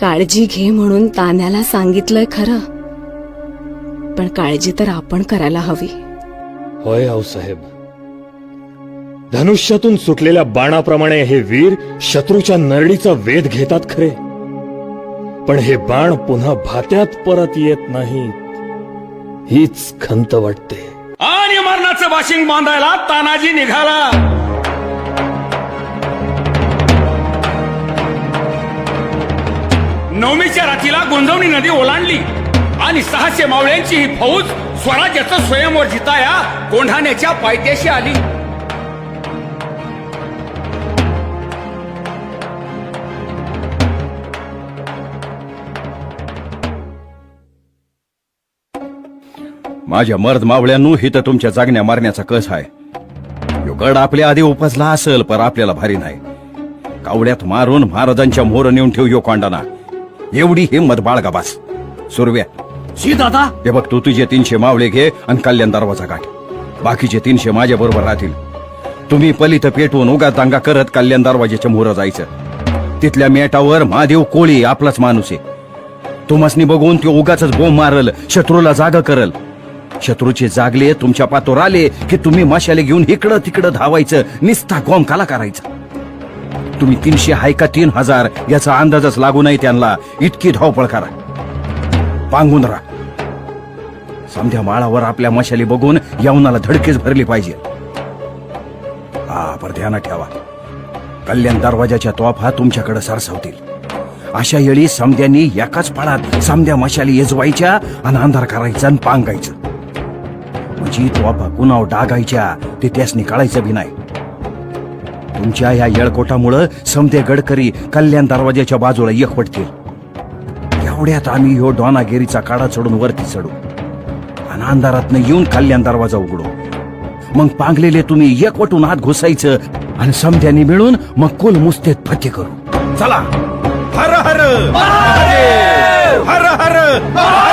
काळजी घे म्हणून तान्याला सांगितलंय खरं. पण काळजी तर आपण करायला हवी. होय आऊसाहेब धनुष्यातून सुटलेल्या बाणाप्रमाणे हे वीर शत्रूच्या नरडीचा वेध घेतात खरे. पण हे बाण पुन्हा भात्यात परत येत नाही हीच खंत वाटते. आणि मरणाचं वाशिंग बांधायला तानाजी निघाला. नवमीच्या रात्रीला गोंधवणी नदी ओलांडली. आणि सहाशे मावळ्यांची ही फौज स्वराज्याचं स्वयंवर जिताया कोंढाण्याच्या पायथ्याशी आली. माझ्या मर्द मावळ्यांनो ही तर तुमच्या जागण्या मारण्याचा कस आहे. यो गड आपल्या आधी उपजला असेल पर आपल्याला भारी नाही. कावड्यात मारून महाराजांच्या मोर नेऊन ठेव यो कोंडाना. एवढी हिंमत बाळगा बास? सुरव्या शी दादा. हे बघ तू तुझे तीनशे मावळे घे आणि कल्याण दरवाजा गाठ बाकीचे तीनशे माझ्या बरोबर राहतील. तुम्ही पलित पेटवून उगा दांगा करत कल्याण दरवाजाच्या मोहर जायचं. तिथल्या मेटावर महादेव कोळी आपलाच माणूस आहे. तुम्हासनी बघून ते उगाच बोंब मारल शत्रूला जागा करल. शत्रूचे जागले तुमच्या पातोर आले की तुम्ही माशाले घेऊन इकडं तिकडं धावायचं निस्ता गोम काला करायचा. तुम्ही तीनशे हाय का तीन हजार याचा अंदाजच लागू नाही त्यांना. इतकी धावपळ करा. पांगून राहा. समध्या माळावर आपल्या मशाली बघून यवनाला धडकेच भरली पाहिजे. हा पर ध्यानात ठेवा. कल्याण दरवाजाच्या तोफा तुमच्याकडे सरसावतील. अशा वेळी समध्यांनी एकाच फळात समध्या मशाली येजवायच्या आणि अंधार करायचा आणि पांगायचं. म्हणजे तोफा कुणाव डागायच्या ते त्यासनी कळायचं बी नाही. तुमच्या या येळकोटामुळं समधे गडकरी कल्याण दरवाजाच्या बाजूला एकवटतील एवढ्यात आम्ही ह्यो डॉनागिरीचा काढा चढून वरती चढू. आणि अंधारातनं येऊन कल्याण दरवाजा उघडू. मग पांगलेले तुम्ही एकवटून आत घुसायचं आणि समध्यानी मिळून मग कुल मुस्तेत फते करू. चला. हर हर. हर हर.